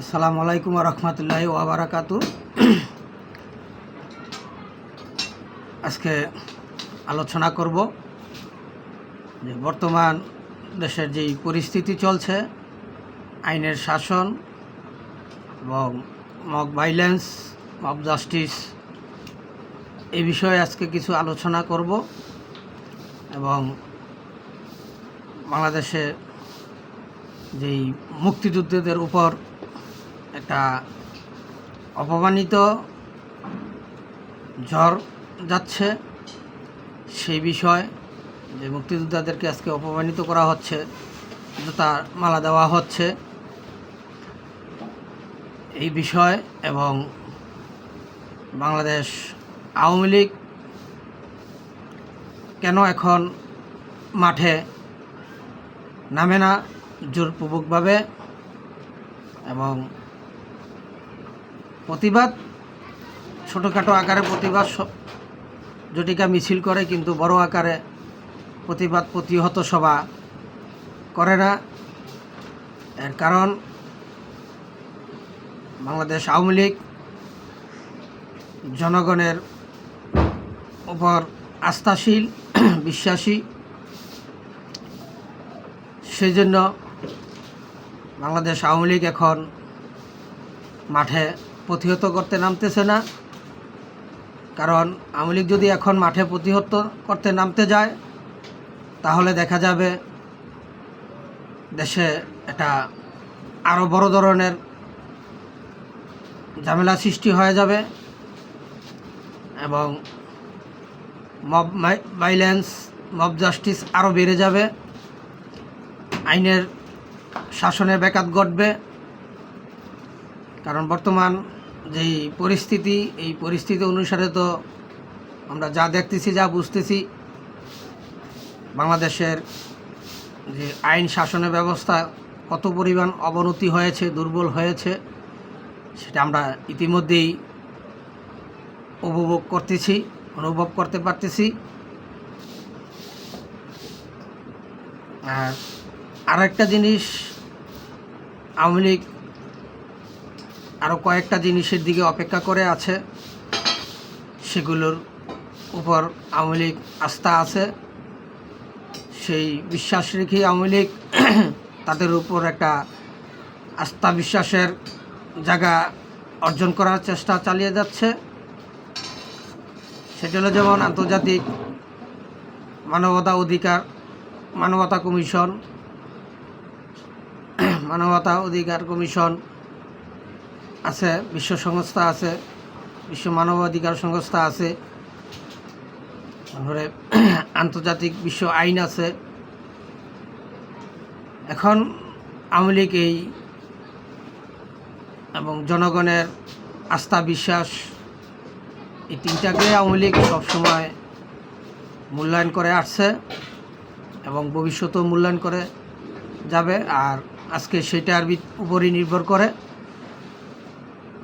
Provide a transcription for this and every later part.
আসসালামু আলাইকুম রহমতুল্লাহ ওয়াবারাকাতু আজকে আলোচনা করব যে বর্তমান দেশের যেই পরিস্থিতি চলছে, আইনের শাসন এবং মক ভাইলেন্স মব জাস্টিস এই বিষয়ে আজকে কিছু আলোচনা করব এবং বাংলাদেশে যেই মুক্তিযুদ্ধদের উপর একটা অপমানিত ঝড় যাচ্ছে। সেই বিষয় যে মুক্তিযোদ্ধাদেরকে আজকে অপমানিত করা হচ্ছে তার মালা দেওয়া হচ্ছে। এই বিষয় এবং বাংলাদেশ আওয়ামী লীগ কেন এখন মাঠে নামে না জোরপূর্বকভাবে? এবং প্রতিবাদ, ছোটোখাটো আকারে প্রতিবাদ জটিকা মিছিল করে কিন্তু বড় আকারে প্রতিবাদ প্রতিহত সভা করে না। এর কারণ বাংলাদেশ আওয়ামী লীগ জনগণের উপর আস্থাশীল, বিশ্বাসী। সেই জন্য বাংলাদেশ আওয়ামী লীগ এখন মাঠে প্রতিহত করতে নামতেছে না। কারণ আওয়ামী লীগ যদি এখন মাঠে প্রতিহত করতে নামতে যায়, তাহলে দেখা যাবে দেশে এটা আরও বড় ধরনের ঝামেলা সৃষ্টি হয়ে যাবে এবং মব ভাইলেন্স মব জাস্টিস আরও বেড়ে যাবে। আইনের শাসনের ব্যাঘাত ঘটবে। কারণ বর্তমান যেই পরিস্থিতি, এই পরিস্থিতি অনুসারে তো আমরা যা দেখতেছি, যা বুঝতেছি, বাংলাদেশের যে আইন শাসনের ব্যবস্থা কত পরিমাণ অবনতি হয়েছে, দুর্বল হয়েছে, সেটা আমরা ইতিমধ্যেই উপভোগ করতেছি, অনুভব করতে পারতেছি। আর আরেকটা জিনিস, আওয়ামী লীগ আরও কয়েকটা জিনিসের দিকে অপেক্ষা করে আছে। সেগুলোর উপর আওয়ামী লীগ আস্থা আছে। সেই বিশ্বাস রেখে আওয়ামী লীগ তাদের উপর একটা আস্থা বিশ্বাসের জায়গা অর্জন করার চেষ্টা চালিয়ে যাচ্ছে। সেটা হলো যেমন আন্তর্জাতিক মানবতা অধিকার, মানবতা কমিশন, মানবতা অধিকার কমিশন আছে, বিশ্ব সংস্থা আছে, বিশ্ব মানবাধিকার সংস্থা আছে, তারপরে আন্তর্জাতিক বিশ্ব আইন আছে। এখন আওয়ামী লীগ এই এবং জনগণের আস্থা, বিশ্বাস, এই তিনটাকে আওয়ামী লীগ সবসময় মূল্যায়ন করে আসছে এবং ভবিষ্যতেও মূল্যায়ন করে যাবে। আর আজকে সেটার উপরই নির্ভর করে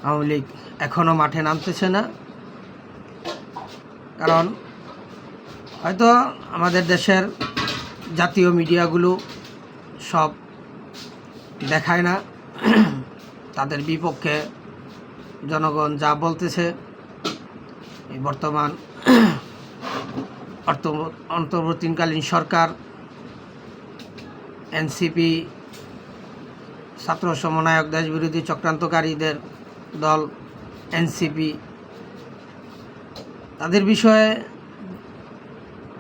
আওয়ামী লীগ এখনও মাঠে নামতেছে না। কারণ হয়তো আমাদের দেশের জাতীয় মিডিয়াগুলো সব দেখায় না। তাদের বিপক্ষে জনগণ যা বলতেছে বর্তমান অন্তর্বর্তীকালীন সরকার, এনসিপি, ছাত্র সমন্বয়ক দেশ বিরোধী চক্রান্তকারীদের দল এনসিপি তাদের বিষয়ে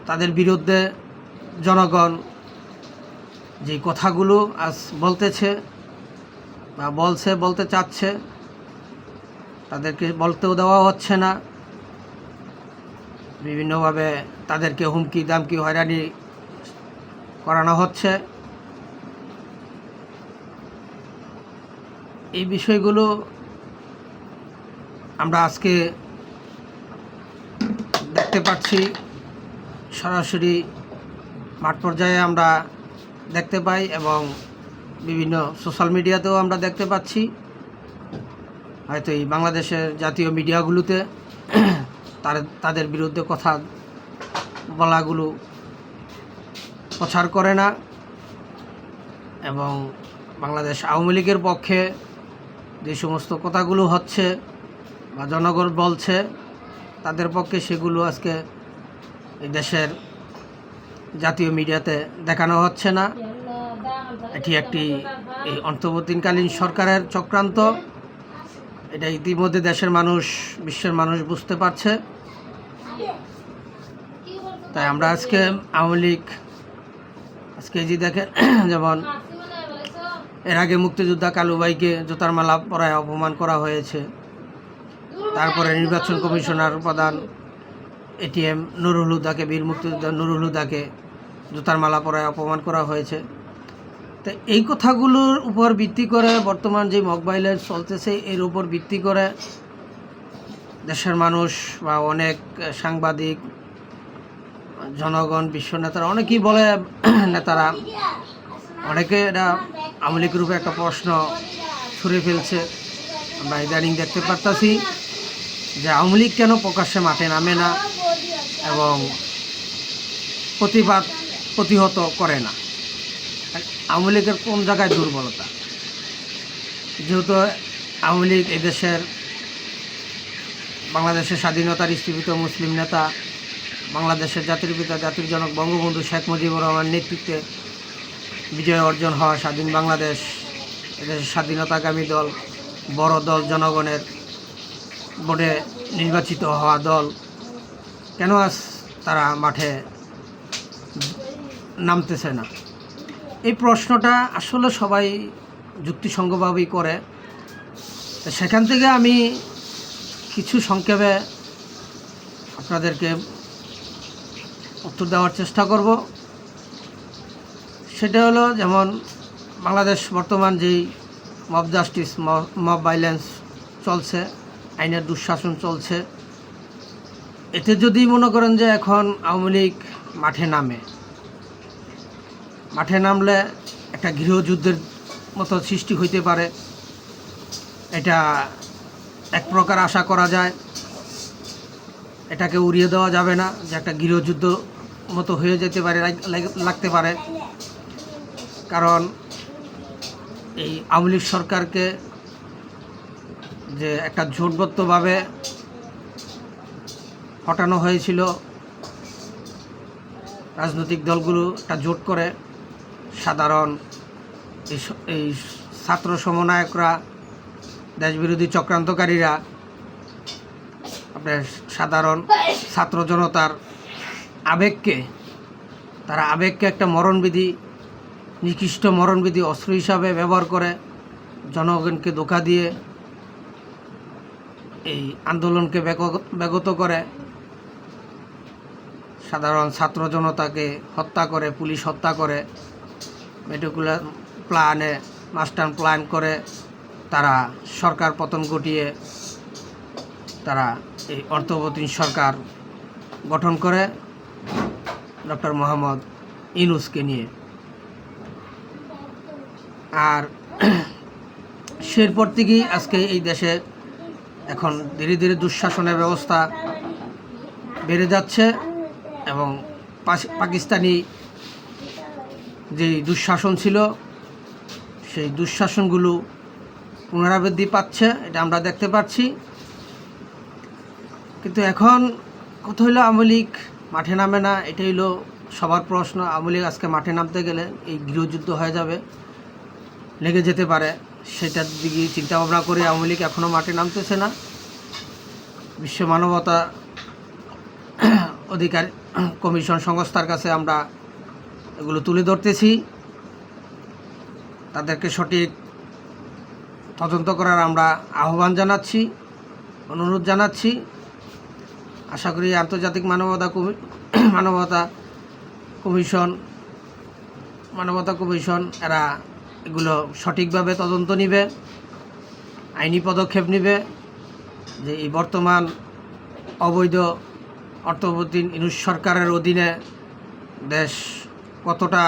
তাদের বিরুদ্ধে জনগণ যে কথাগুলো আজ বলতেছে বা বলছে, বলতে চাচ্ছে, তাদেরকে বলতেও দেওয়া হচ্ছে না। বিভিন্নভাবে তাদেরকে হুমকি, দামকি, হয়রানি করানো হচ্ছে। এই বিষয়গুলো আমরা আজকে দেখতে পাচ্ছি, সরাসরি মাঠ পর্যায়ে আমরা দেখতে পাই এবং বিভিন্ন সোশ্যাল মিডিয়াতেও আমরা দেখতে পাচ্ছি। হয়তো এই বাংলাদেশের জাতীয় মিডিয়াগুলোতে তার, তাদের বিরুদ্ধে কথা বলাগুলো প্রচার করে না এবং বাংলাদেশ আওয়ামী লীগের পক্ষে যে সমস্ত কথাগুলো হচ্ছে বা জনগণ বলছে, তাদের পক্ষে সেগুলো আজকে এই দেশের জাতীয় মিডিয়াতে দেখানো হচ্ছে না। এটি একটি এই অন্তর্বর্তীকালীন সরকারের চক্রান্ত। এটা ইতিমধ্যে দেশের মানুষ, বিশ্বের মানুষ বুঝতে পারছে। তাই আমরা আজকে আওয়ামী লীগ, আজকে যে দেখেন, যেমন এর আগে মুক্তিযোদ্ধা কালুবাইকে জুতার মালা পরায় অপমান করা হয়েছে। তারপরে নির্বাচন কমিশনার প্রধান এটিএম নুরুল হুদাকে, বীর মুক্তিযোদ্ধা নুরুল হুদাকে জুতার মালা পরায় অপমান করা হয়েছে। তো এই কথাগুলোর উপর ভিত্তি করে বর্তমান যে মোবাইলের চলতেছে, এর উপর ভিত্তি করে দেশের মানুষ বা অনেক সাংবাদিক, জনগণ, বিশ্ব নেতারা, অনেকেই বলে নেতারা, অনেকে এটা আওয়ামী উপরে একটা প্রশ্ন ছুড়ে ফেলছে। আমরা ইদানিং দেখতে পারতাছি যে আওয়ামী লীগ কেন প্রকাশ্যে মাঠে নামে না এবং প্রতিবাদ প্রতিহত করে না? আওয়ামী লীগের কোন জায়গায় দুর্বলতা? যেহেতু আওয়ামী লীগ এদেশের বাংলাদেশের স্বাধীনতার স্থীপিত মুসলিম নেতা, বাংলাদেশের জাতির পিতা, জাতির জনক বঙ্গবন্ধু শেখ মুজিবুর রহমান নেতৃত্বে বিজয় অর্জন হওয়া স্বাধীন বাংলাদেশ, এদেশের স্বাধীনতাকামী দল, বড় দল, জনগণের ভোটে নির্বাচিত হওয়া দল কেন আজ তারা মাঠে নামতেছে না? এই প্রশ্নটা আসলে সবাই যুক্তিসঙ্গভাবেই করে। সেখান থেকে আমি কিছু সংক্ষেপে আপনাদেরকে উত্তর দেওয়ার চেষ্টা করব। সেটা হলো যেমন বাংলাদেশ বর্তমান যেই মব জাস্টিস মব ভাইলেন্স চলছে আইনের দুঃশাসন চলছে। এতে যদি মনে করেন যে এখন আওয়ামী লীগ মাঠে নামে, মাঠে নামলে একটা গৃহযুদ্ধের মতো সৃষ্টি হইতে পারে। এটা এক প্রকার আশা করা যায়। এটাকে উড়িয়ে দেওয়া যাবে না যে একটা গৃহযুদ্ধ মতো হয়ে যেতে পারে, লাগ- লাগ- লাগতে পারে। কারণ এই আওয়ামী সরকারকে যে একটা জোটবদ্ধভাবে হটানো হয়েছিল। রাজনৈতিক দলগুলো একটা জোট করে। সাধারণ এই ছাত্র সমন্বয়করা, দেশবিরোধী চক্রান্তকারীরা, আপনার সাধারণ ছাত্র জনতার আবেগকে, তারা আবেগকে একটা মরণবিধি, নিকৃষ্ট মরণবিধি অস্ত্র হিসাবে ব্যবহার করে জনগণকে ধোকা দিয়ে এই আন্দোলনকে ব্যাগ- ব্যাগত করে। সাধারণ ছাত্র জনতাকে হত্যা করে, পুলিশ হত্যা করে মেটিকুলার প্ল্যানে, মাস্টার প্ল্যান করে তারা সরকার পতন ঘটিয়ে তারা এই অর্থবতীন সরকার গঠন করে। ডক্টর মোহাম্মদ ইনুসকে নিয়ে। আর সেরপর থেকেই আজকে এই দেশে এখন ধীরে ধীরে দুঃশাসনের ব্যবস্থা বেড়ে যাচ্ছে এবং পাকিস্তানি যেই দুঃশাসন ছিল, সেই দুঃশাসনগুলো পুনরাবৃত্তি পাচ্ছে, এটা আমরা দেখতে পাচ্ছি। কিন্তু এখন কথা হইল আওয়ামী লীগ মাঠে নামে না, এটাই হলো সবার প্রশ্ন। আওয়ামী লীগ আজকে মাঠে নামতে গেলে এই গৃহযুদ্ধ হয়ে যাবে, লেগে যেতে পারে। সেটার দিকে চিন্তা ভাবনা করে আওয়ামী লীগ এখনও মাঠে নামতেছে না। বিশ্ব মানবতা অধিকার কমিশন সংস্থার কাছে আমরা এগুলো তুলে ধরতেছি। তাদেরকে সঠিক তদন্ত করার আমরা আহ্বান জানাচ্ছি, অনুরোধ জানাচ্ছি। আশা করি আন্তর্জাতিক মানবতা মানবতা কমিশন মানবতা কমিশন এরা এগুলো সঠিকভাবে তদন্ত নিবে, আইনি পদক্ষেপ নেবে যে এই বর্তমান অবৈধ অর্থবর্তী ইনুস সরকারের অধীনে দেশ কতটা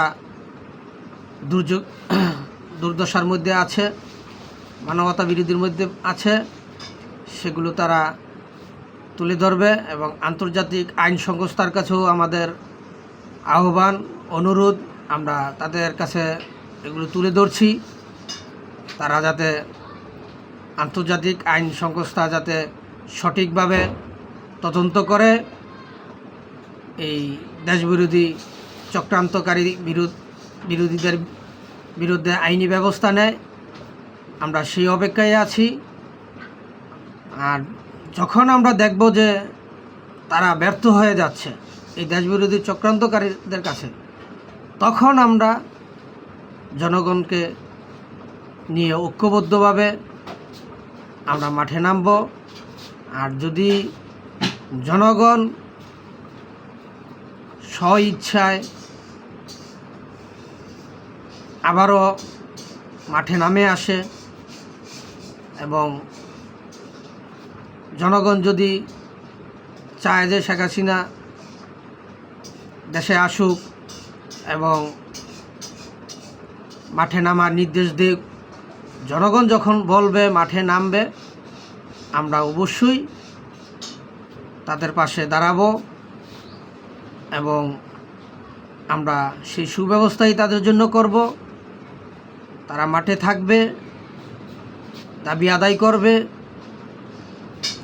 দুর্যোগ, দুর্দশার মধ্যে আছে, মানবতা বিরোধীর মধ্যে আছে, সেগুলো তারা তুলে ধরবে এবং আন্তর্জাতিক আইন সংস্থার কাছেও আমাদের আহ্বান, অনুরোধ, আমরা তাদের কাছে এগুলো তুলে ধরছি। তারা যাতে আন্তর্জাতিক আইন সংস্থা যাতে সঠিকভাবে তদন্ত করে, এই দেশবিরোধী চক্রান্তকারী বিরোধ, বিরোধীদের বিরুদ্ধে আইনি ব্যবস্থা নেয়। আমরা সেই অপেক্ষায় আছি। আর যখন আমরা দেখব যে তারা ব্যর্থ হয়ে যাচ্ছে এই দেশবিরোধী চক্রান্তকারীদের কাছে, তখন আমরা জনগণকে নিয়ে ঐক্যবদ্ধভাবে আমরা মাঠে নামব। আর যদি জনগণ স্ব ইচ্ছায় আবারও মাঠে নামে আসে এবং জনগণ যদি চায় যে শেখ হাসিনা দেশে আসুক এবং মাঠে নামার নির্দেশ দিক। জনগণ যখন বলবে মাঠে নামবে, আমরা অবশ্যই তাদের পাশে দাঁড়াবো এবং আমরা সেই সুব্যবস্থাই তাদের জন্য করব। তারা মাঠে থাকবে, দাবি আদায় করবে।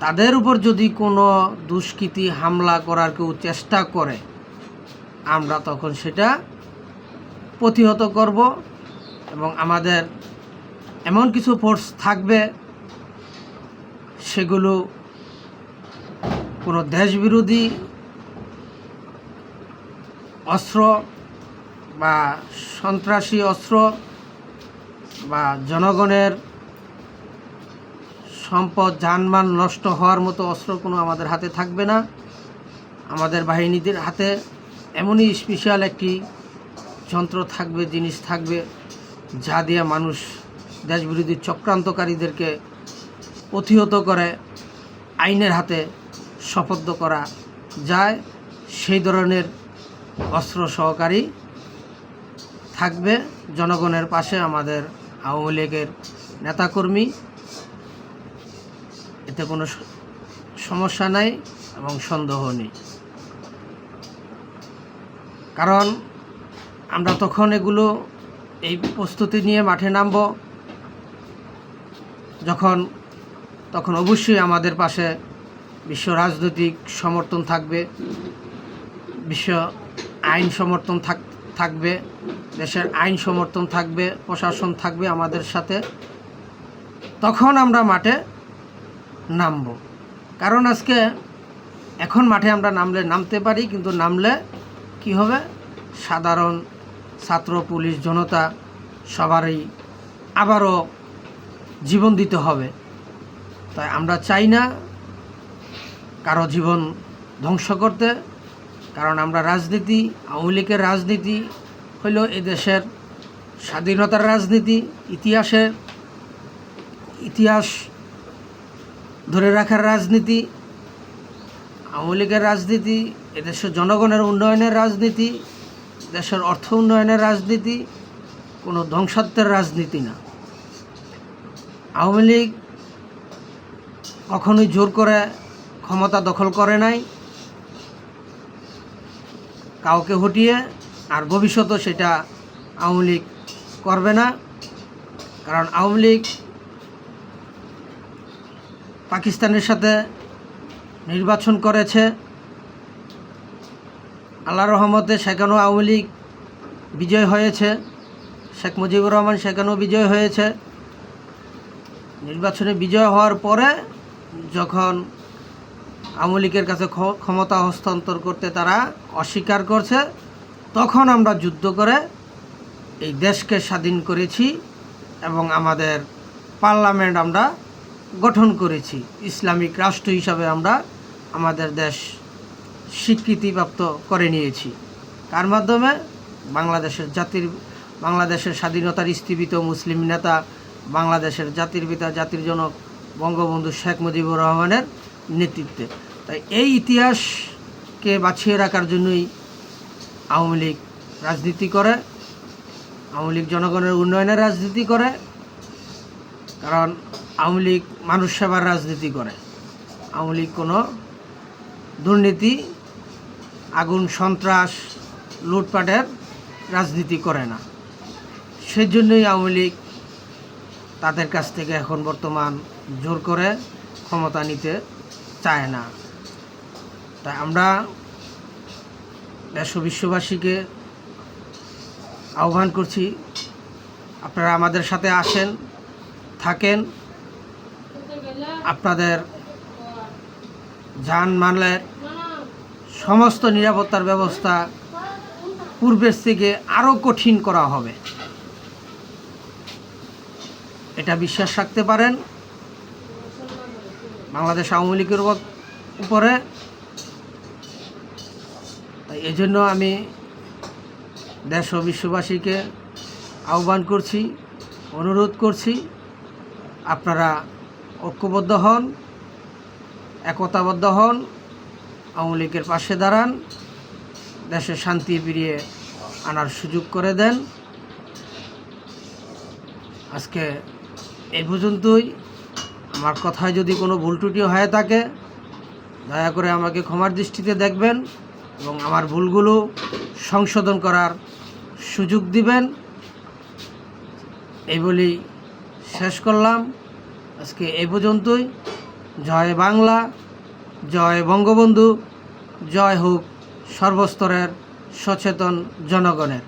তাদের উপর যদি কোনো দুষ্কৃতি, হামলা করার কেউ চেষ্টা করে, আমরা তখন সেটা প্রতিহত করব। এবং আমাদের এমন কিছু ফোর্স থাকবে, সেগুলো কোনো দেশবিরোধী অস্ত্র বা সন্ত্রাসী অস্ত্র বা জনগণের সম্পদ, যানবাহন নষ্ট হওয়ার মতো অস্ত্র কোনো আমাদের হাতে থাকবে না। আমাদের বাহিনীদের হাতে এমনই স্পেশাল একটি যন্ত্র থাকবে, জিনিস থাকবে। যা দিয়ে মানুষ দেশবিরোধী চক্রান্তকারীদেরকে প্রতিহত করে, আইনের হাতে শপথ করা যায়, সেই ধরনের অস্ত্র সহকারী থাকবে জনগণের পাশে আমাদের আওয়ামী লীগের নেতাকর্মী। এতে কোনো সমস্যা নাই এবং সন্দেহ নেই। কারণ আমরা তখন এগুলো এই প্রস্তুতি নিয়ে মাঠে নামব। যখন, তখন অবশ্যই আমাদের পাশে বিশ্ব রাজনৈতিক সমর্থন থাকবে, বিশ্ব আইন সমর্থন থাক, থাকবে, দেশের আইন সমর্থন থাকবে, প্রশাসন থাকবে আমাদের সাথে। তখন আমরা মাঠে নামব। কারণ আজকে এখন মাঠে আমরা নামলে নামতে পারি, কিন্তু নামলে কি হবে? সাধারণ ছাত্র, পুলিশ, জনতা সবারই আবারও জীবন দিতে হবে। তাই আমরা চাই না কারও জীবন ধ্বংস করতে, কারণ আমরা রাজনীতি, আওয়ামী লীগের রাজনীতি হইল এদেশের স্বাধীনতার রাজনীতি, ইতিহাসের ইতিহাস ধরে রাখার রাজনীতি, আওয়ামী লীগের রাজনীতি, এদেশের জনগণের উন্নয়নের রাজনীতি দেশের অর্থ উন্নয়নের রাজনীতি, কোনো ধ্বংসাত্মের রাজনীতি না। আওয়ামী লীগ কখনোই জোর করে ক্ষমতা দখল করে নাই। কাউকে হটিয়ে আর ভবিষ্যতেও সেটা আওয়ামী লীগ করবে না। কারণ আওয়ামী লীগ পাকিস্তানের সাথে নির্বাচন করেছে। আল্লাহ রহমতে সেখানেও আওয়ামী লীগ বিজয় হয়েছে। শেখ মুজিবুর রহমান সেখানেও বিজয় হয়েছে। নির্বাচনে বিজয় হওয়ার পরে যখন আওয়ামী লীগের কাছে ক্ষ- ক্ষমতা হস্তান্তর করতে তারা অস্বীকার করছে, তখন আমরা যুদ্ধ করে এই দেশকে স্বাধীন করেছি এবং আমাদের পার্লামেন্ট আমরা গঠন করেছি। ইসলামিক রাষ্ট্র হিসাবে আমরা আমাদের দেশ স্বীকৃতিপ্রাপ্ত করে নিয়েছি। কার মাধ্যমে বাংলাদেশের জাতির, বাংলাদেশের স্বাধীনতার স্থীপিত মুসলিম নেতা, বাংলাদেশের জাতির পিতা, জাতির জনক বঙ্গবন্ধু শেখ মুজিবুর রহমানের নেতৃত্বে। তাই এই ইতিহাসকে বাঁচিয়ে রাখার জন্যই আওয়ামী লীগ রাজনীতি করে, আওয়ামী লীগ জনগণের উন্নয়নের রাজনীতি করে, কারণ আওয়ামী লীগ মানুষ সেবার রাজনীতি করে। আওয়ামী লীগ কোনো দুর্নীতি আগুন, সন্ত্রাস, লুটপাটের রাজনীতি করে না। সেজন্যই আওয়ামী লীগ তাদের কাছ থেকে এখন বর্তমান জোর করে ক্ষমতা নিতে চায় না। তাই আমরা দেশ বিশ্ববাসীকে আহ্বান করছি, আপনারা আমাদের সাথে আসেন, থাকেন। আপনাদের যান মালের সমস্ত নিরাপত্তার ব্যবস্থা পূর্বের থেকে আরও কঠিন করা হবে। এটা বিশ্বাস রাখতে পারেন। বাংলাদেশ আওয়ামী লীগের উপরে। তাই এই জন্য আমি দেশ ও বিশ্ববাসীকে আহ্বান করছি, অনুরোধ করছি, আপনারা ঐক্যবদ্ধ হন, একতাবদ্ধ হন। আওয়ামী লীগের পাশে দাঁড়ান, দেশে শান্তি ফিরিয়ে আনার সুযোগ করে দেন। আজকে এই পর্যন্তই। আমার কথায় যদি কোনো ভুল ত্রুটি হয়ে থাকে, দয়া করে আমাকে ক্ষমার দৃষ্টিতে দেখবেন এবং আমার ভুলগুলো সংশোধন করার সুযোগ দিবেন। এই বলেই শেষ করলাম। আজকে এই পর্যন্তই। জয় বাংলা, জয় বঙ্গবন্ধু। জয় হোক সর্বস্তরের সচেতন জনগণের।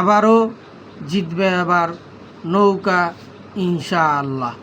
আবারও জিতবে আবার নৌকা ইনশাআল্লাহ।